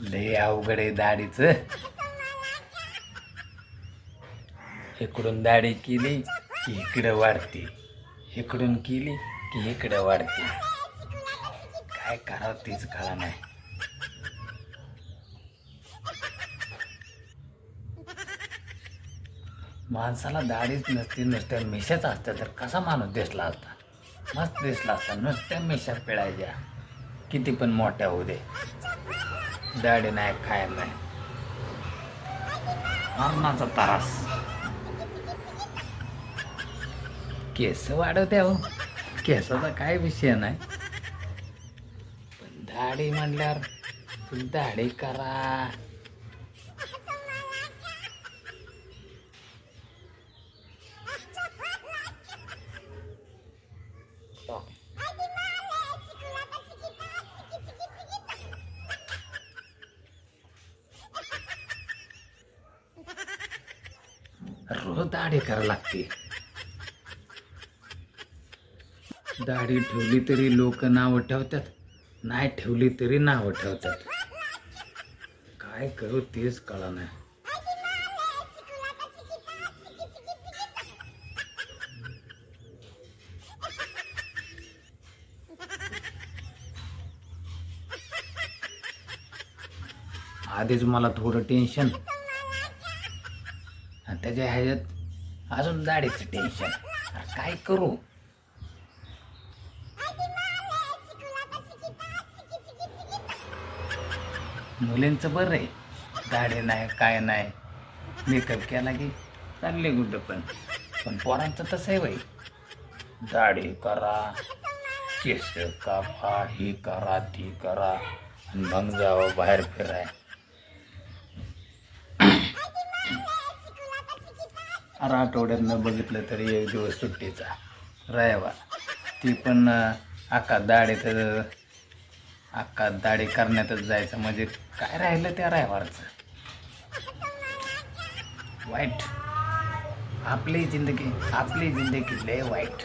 लय अवघड आहे दाढीच. इकडून दाढी केली की इकडं वाढते. इकडून केली की इकडं वाढते. काय करावं तेच कळा नाही. माणसाला दाढीच नसती नुसत्या मिशाच असत्या तर कसा माणूस दिसला असता? मस्त दिसला असता. नुसत्या मिशा पिळायच्या. किती पण मोठ्या होऊ दे. दाढी नाही काय नाही. मरणाचा त्रास. केस वाढवत्या हो केसाचा काय विषय नाही. पण दाढी म्हणल्यावर दाढी करा. रोज दाढी करावं लागते. दाढी ठेवली तरी लोक नावं ठेवतात नाही ठेवली तरी नावं ठेवतात. काय करू तेच कळा नाही आधीच मला थोडं टेन्शन आणि त्याच्या ह्याच्यात अजून दाढीचं टेन्शन काय करू? मुलींचं बरं आहे. दाढी नाही काय नाही. मेकअप केला की चालले गुड पण. पण पोरांचं तसं आहे बाई. दाढी करा केस कापा ही करा ती करा. आणि मग जावं बाहेर फिराय अरे आठवड्यातनं बघितलं तरी एक दिवस सुट्टीचा रविवार. ती पण अक्का दाढे तर अक्का दाढे करण्यातच जायचं. म्हणजे काय राहिलं त्या रविवारचं? वाईट. आपली जिंदगी आपली जिंदगी लय वाईट.